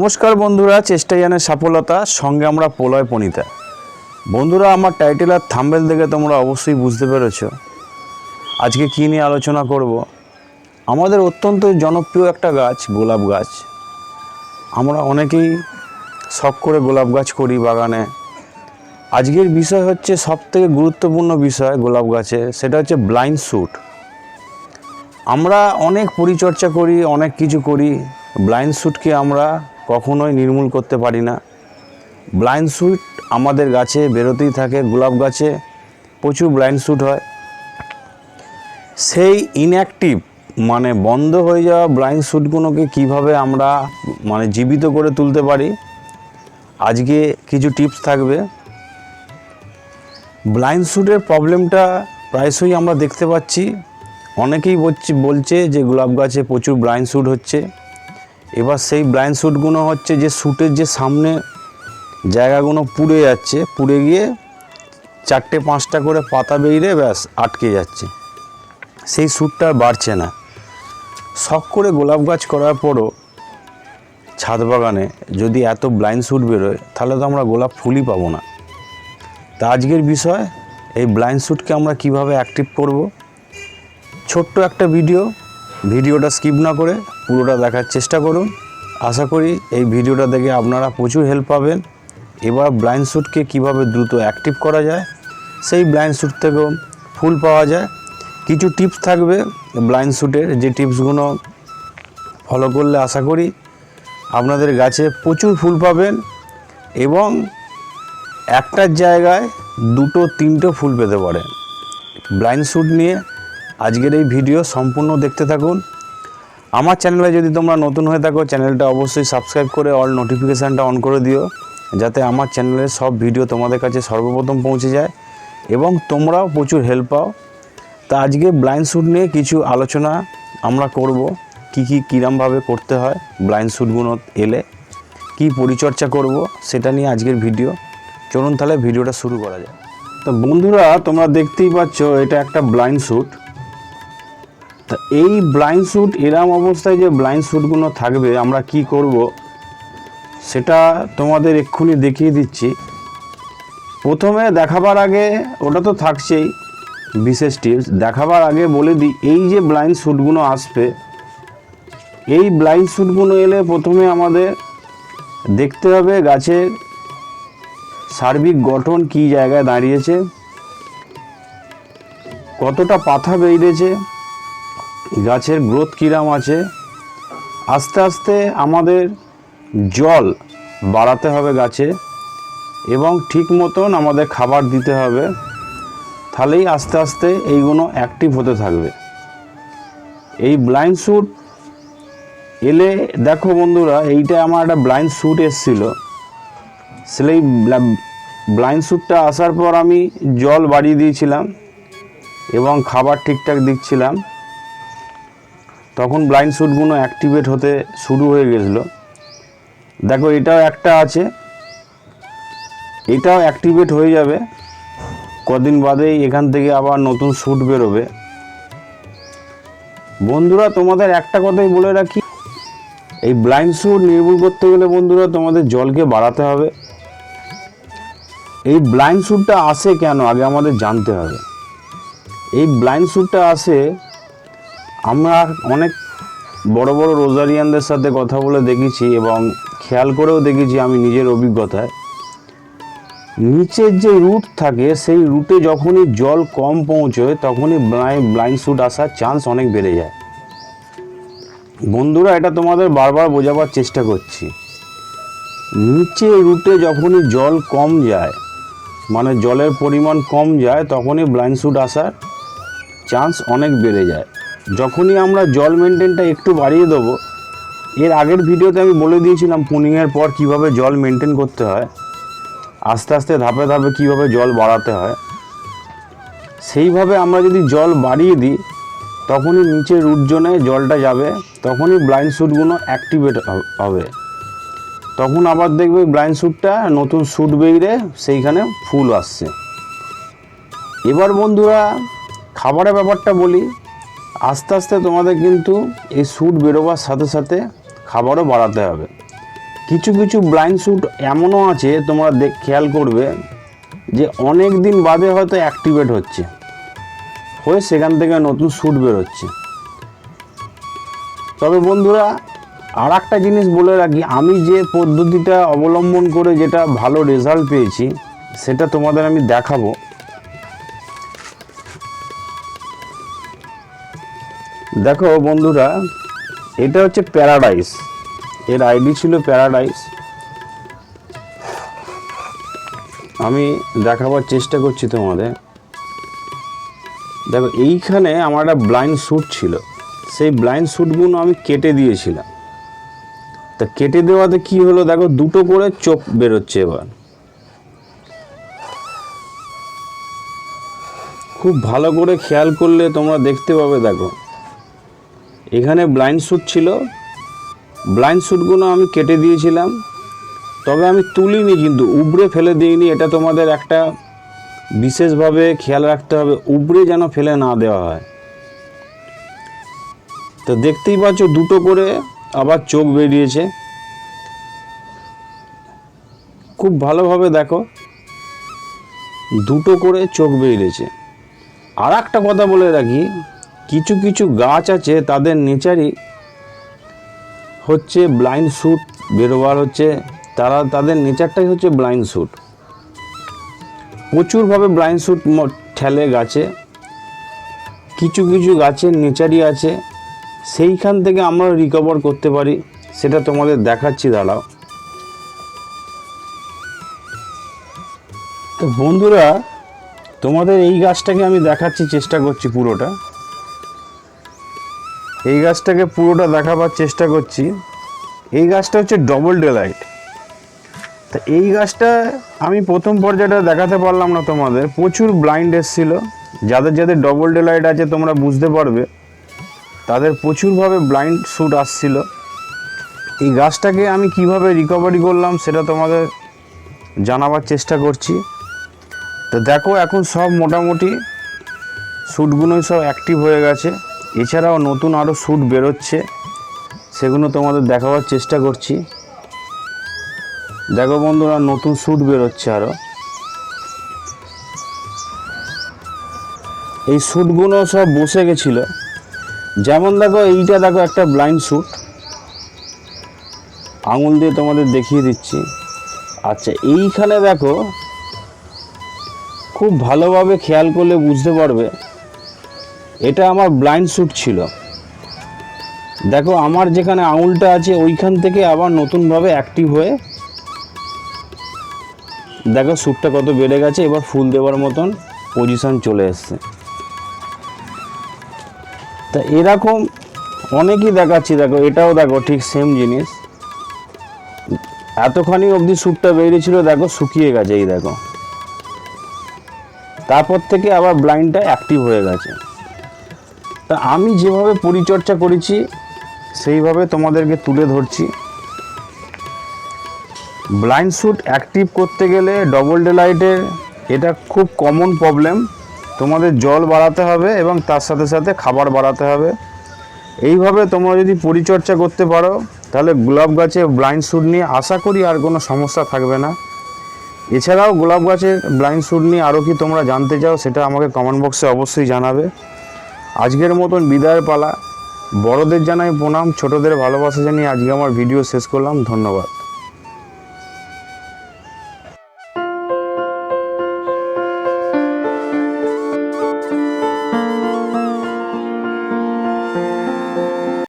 নমস্কার বন্ধুরা চেষ্টা জানে সফলতা, সঙ্গে আমরা প্রলয় পণিতা বন্ধুরা, আমার টাইটেল আর থাম্বেল দেখে তোমরা অবশ্যই বুঝতে পেরেছ। আজকে কী নিয়ে আলোচনা করব? আমাদের অত্যন্ত জনপ্রিয় একটা গাছ, গোলাপ গাছ। আমরা অনেকেই শখ করে গোলাপ গাছ করি বাগানে। আজকের বিষয় হচ্ছে সবথেকে গুরুত্বপূর্ণ বিষয় গোলাপ গাছে, সেটা হচ্ছে ব্লাইন্ড শ্যুট আমরা অনেক পরিচর্যা করি, অনেক কিছু করি। ব্লাইন্ড শ্যুটকে আমরা কখনোই নির্মূল করতে পারি না। ব্লাইন্ড শ্যুট আমাদের গাছে বেরোতেই থাকে, গোলাপ গাছে প্রচুর ব্লাইন্ড শ্যুট হয়। সেই ইনঅ্যাক্টিভ মানে বন্ধ হয়ে যাওয়া ব্লাইন্ড শ্যুটগুলোকে কীভাবে আমরা মানে জীবিত করে তুলতে পারি, আজকে কিছু টিপস থাকবে। ব্লাইন্ড শ্যুটের প্রবলেমটা প্রায়শই আমরা দেখতে পাচ্ছি। অনেকেই বলছে বলছে যে গোলাপ গাছে প্রচুর ব্লাইন্ড শ্যুট হচ্ছে। এবার সেই ব্লাইন্ড শ্যুটগুলো হচ্ছে যে শ্যুটের যে সামনে জায়গাগুলো পুড়ে যাচ্ছে, পুড়ে গিয়ে চারটে পাঁচটা করে পাতা বেরিয়ে ব্যাস আটকে যাচ্ছে। সেই শ্যুটটা বাড়ছে না। শখ করে গোলাপ গাছ করার পরও ছাদ বাগানে যদি এত ব্লাইন্ড শ্যুট বেরোয়, তাহলে তো আমরা গোলাপ ফুলই পাবো না। তা আজকের বিষয়, এই ব্লাইন্ড শ্যুটকে আমরা কীভাবে অ্যাক্টিভ করব? ছোট্ট একটা ভিডিও ভিডিওটা স্কিপ না করে পুরোটা দেখার চেষ্টা করুন। আশা করি এই ভিডিওটা দেখে আপনারা প্রচুর হেল্প পাবেন। এবার ব্লাইন্ড শ্যুটকে কীভাবে দ্রুত অ্যাক্টিভ করা যায়, সেই ব্লাইন্ড শ্যুট থেকেও ফুল পাওয়া যায়। কিছু টিপস থাকবে ব্লাইন্ড শ্যুটের যে টিপসগুলো ফলো করলে আশা করি আপনাদের গাছে প্রচুর ফুল পাবেন এবং একটার জায়গায় দুটো, তিনটে ফুল পেতে পারেন। ব্লাইন্ড শ্যুট নিয়ে আজকের এই ভিডিও সম্পূর্ণ দেখতে থাকুন। আমার চ্যানেলে যদি তোমরা নতুন হয়ে থাকো, চ্যানেলটা অবশ্যই সাবস্ক্রাইব করে অল নোটিফিকেশানটা অন করে দিও, যাতে আমার চ্যানেলের সব ভিডিও তোমাদের কাছে সর্বপ্রথম পৌঁছে যায় এবং তোমরাও প্রচুর হেল্প পাও। তা আজকে ব্লাইন্ড শ্যুট নিয়ে কিছু আলোচনা আমরা করব, কি কি কীরমভাবে করতে হয় ব্লাইন্ড শ্যুটগুলো এলে, কি পরিচর্যা করব সেটা নিয়ে আজকের ভিডিও চলুন তাহলে ভিডিওটা শুরু করা যায় তো বন্ধুরা, তোমরা দেখতেই পাচ্ছ এটা একটা ব্লাইন্ড শ্যুট তা এই ব্লাইন্ড শ্যুট এরম অবস্থায় যে ব্লাইন্ড শ্যুটগুলো থাকবে, আমরা কি করব? সেটা তোমাদের এক্ষুনি দেখিয়ে দিচ্ছি। প্রথমে দেখাবার আগে, ওটা তো থাকছেই, বিশেষ টিপস দেখাবার আগে বলে দিই, এই যে ব্লাইন্ড শ্যুটগুলো আসবে, এই ব্লাইন্ড শ্যুটগুলো এলে প্রথমে আমাদের দেখতে হবে গাছের সার্বিক গঠন কি জায়গায় দাঁড়িয়েছে, কতটা পাতা বেরিয়েছে গাছের গ্রোথ কিরাম আছে, আস্তে আস্তে আমাদের জল বাড়াতে হবে গাছে এবং ঠিক মতন আমাদের খাবার দিতে হবে, তাহলেই আস্তে আস্তে এইগুলো অ্যাক্টিভ হতে থাকবে। এই ব্লাইন্ড শ্যুট এলে দেখো বন্ধুরা, এইটা আমার একটা ব্লাইন্ড শ্যুট এসেছিল। সেই ব্লাইন্ড শ্যুটটা আসার পর আমি জল বাড়িয়ে দিয়েছিলাম এবং খাবার ঠিকঠাক দিচ্ছিলাম। তখন ব্লাইন্ড শ্যুটগুলো অ্যাক্টিভেট হতে শুরু হয়ে গেছিল। দেখো এটাও একটা আছে। এটাও অ্যাক্টিভেট হয়ে যাবে। কদিন বাদেই এখান থেকে আবার নতুন শ্যুট বেরোবে। বন্ধুরা, তোমাদের একটা কথাই বলে রাখি। এই ব্লাইন্ড শ্যুট নির্মূল করতে গেলে বন্ধুরা, তোমাদের জলকে বাড়াতে হবে। এই ব্লাইন্ড শ্যুটটা আসে কেন? আগে আমাদের জানতে হবে। এই ব্লাইন্ড শ্যুটটা আসে আমরা অনেক বড় বড় রোজারিয়ানদের সাথে কথা বলে দেখেছি এবং খেয়াল করেও দেখেছি আমি নিজের অভিজ্ঞতায়। নিচের যে রুট থাকে, সেই রুটে যখনই জল কম পৌঁছয়, তখনই ব্লাইন্ড শ্যুট আসার চান্স অনেক বেড়ে যায়। বন্ধুরা, এটা তোমাদের বারবার বোঝাবার চেষ্টা করছি। নিচে রুটে যখনই জল কম যায় মানে জলের পরিমাণ কম যায়, তখনই ব্লাইন্ড শ্যুট আসার চান্স অনেক বেড়ে যায়। যখনই আমরা জল মেনটেনটা একটু বাড়িয়ে দেবো, এর আগের ভিডিওতে আমি বলে দিয়েছিলাম পুনিংয়ের পর কীভাবে জল মেনটেন করতে হয়, আস্তে আস্তে ধাপে ধাপে কীভাবে জল বাড়াতে হয়। সেইভাবে আমরা যদি জল বাড়িয়ে দিই, তখনই নিচে রুট জোনে জলটা যাবে, তখনই ব্লাইন্ড শ্যুটগুলো অ্যাক্টিভেট হবে তখন আবার দেখবে ব্লাইন্ড শ্যুটটা নতুন শ্যুট বেরিয়ে সেইখানে ফুল আসছে। এবার বন্ধুরা, খাবারের ব্যাপারটা বলি। আস্তে আস্তে তোমাদের কিন্তু এই শ্যুট বেরোবার সাথে সাথে খাবারও বাড়াতে হবে। কিছু কিছু ব্লাইন্ড স্যুট এমনও আছে, তোমরা দেখ, খেয়াল করবে যে অনেক দিন বাদে হয়তো অ্যাক্টিভেট হচ্ছে। হয়ে সেখান থেকে নতুন স্যুট বেরোচ্ছে। তবে বন্ধুরা আর একটা জিনিস বলে রাখি, আমি যে পদ্ধতিটা অবলম্বন করে যেটা ভালো রেজাল্ট পেয়েছি, সেটা তোমাদের আমি দেখাবো। দেখো বন্ধুরা, এটা হচ্ছে প্যারাডাইস এর আইডি ছিল প্যারাডাইস আমি দেখাবার চেষ্টা করছি তোমাদের। দেখো, এইখানে আমার একটা ব্লাইন্ড শ্যুট ছিল। সেই ব্লাইন্ড শ্যুটগুলো আমি কেটে দিয়েছিলাম। তা কেটে দেওয়াতে কি হলো দেখো, দুটো করে চোখ বেরোচ্ছে এবার। খুব ভালো করে খেয়াল করলে তোমরা দেখতে পাবে, দেখো। এখানে ব্লাইন্ড শ্যুট ছিল। ব্লাইন্ড শ্যুটগুলো আমি কেটে দিয়েছিলাম। তবে আমি তুলিনি কিন্তু, উবড়ে ফেলে দিইনি। এটা তোমাদের একটা বিশেষভাবে খেয়াল রাখতে হবে, উবড়ে যেন ফেলে না দেওয়া হয়। তো দেখতেই পাচ্ছ দুটো করে আবার চোখ বেরিয়েছে। খুব ভালোভাবে দেখো, দুটো করে চোখ বেরিয়েছে। আর একটা কথা বলে রাখি কিছু কিছু গাছ আছে, তাদের নেচারই হচ্ছে ব্লাইন্ড শ্যুট বেরোবার হচ্ছে, তারা তাদের নেচারটাই হচ্ছে ব্লাইন্ড শ্যুট প্রচুরভাবে ব্লাইন্ড শ্যুট ঠেলে গাছে। কিছু কিছু গাছের নেচারই আছে। সেইখান থেকে আমরা রিকভার করতে পারি, সেটা তোমাদের দেখাচ্ছি, দাঁড়াও। তো বন্ধুরা, তোমাদের এই গাছটাকে আমি দেখাচ্ছি, চেষ্টা করছি পুরোটা। এই গাছটাকে পুরোটা দেখাবার চেষ্টা করছি। এই গাছটা হচ্ছে ডবল ডেলাইট তা এই গাছটা আমি প্রথম পর্যায়টা দেখাতে পারলাম না তোমাদের, প্রচুর ব্লাইন্ড এসছিল। যাদের যাদের ডবল ডেলাইট আছে তোমরা বুঝতে পারবে, তাদের প্রচুরভাবে ব্লাইন্ড শ্যুট আসছিল। এই গাছটাকে আমি কীভাবে রিকভারি করলাম সেটা তোমাদের জানাবার চেষ্টা করছি। তো দেখো এখন সব মোটামুটি শ্যুটগুলোই সব অ্যাক্টিভ হয়ে গেছে। এছাড়াও নতুন আরও শ্যুট বেরোচ্ছে। সেগুলো তোমাদের দেখাবার চেষ্টা করছি। দেখো বন্ধুরা, নতুন শ্যুট বেরোচ্ছে আরও এই শ্যুটগুলো সব বসে গেছিল। যেমন দেখো, এইটা দেখো, একটা ব্লাইন্ড শ্যুট আঙুল দিয়ে তোমাদের দেখিয়ে দিচ্ছি। আচ্ছা এইখানে দেখো, খুব ভালোভাবে খেয়াল করলে বুঝতে পারবে। এটা আমার ব্লাইন্ড শ্যুট ছিল। দেখো, আমার যেখানে আঙুলটা আছে, ওইখান থেকে আবার নতুনভাবে অ্যাক্টিভ হয়ে দেখো শ্যুটটা কত বেড়ে গেছে, এবার ফুল দেওয়ার মতন পজিশন চলে এসছে। তা এরকম অনেকই দেখাচ্ছি, দেখো, এটাও দেখো, ঠিক সেম জিনিস। এতখানি অবধি শ্যুটটা বেরিয়েছিল, দেখো, শুকিয়ে গেছে, এই দেখো। তারপর থেকে আবার ব্লাইন্ডটা অ্যাক্টিভ হয়ে গেছে। তা আমি যেভাবে পরিচর্যা করেছি, সেইভাবে তোমাদেরকে তুলে ধরছি। ব্লাইন্ড শ্যুট অ্যাক্টিভ করতে গেলে ডবল ডেলাইটের এটা খুব কমন প্রবলেম তোমাদের জল বাড়াতে হবে এবং তার সাথে সাথে খাবার বাড়াতে হবে। এইভাবে তোমরা যদি পরিচর্যা করতে পারো, তাহলে গোলাপ গাছে ব্লাইন্ড শ্যুট নিয়ে আশা করি আর কোনো সমস্যা থাকবে না। এছাড়াও গোলাপ গাছের ব্লাইন্ড শ্যুট নিয়ে আরও কি তোমরা জানতে চাও, সেটা আমাকে কমেন্ট বক্সে অবশ্যই জানাবে। আজকের মতন বিদায়ের পালা। বড়দের জানাই প্রণাম, ছোটদের ভালোবাসা জানিয়ে আজকে আমার ভিডিও শেষ করলাম। ধন্যবাদ।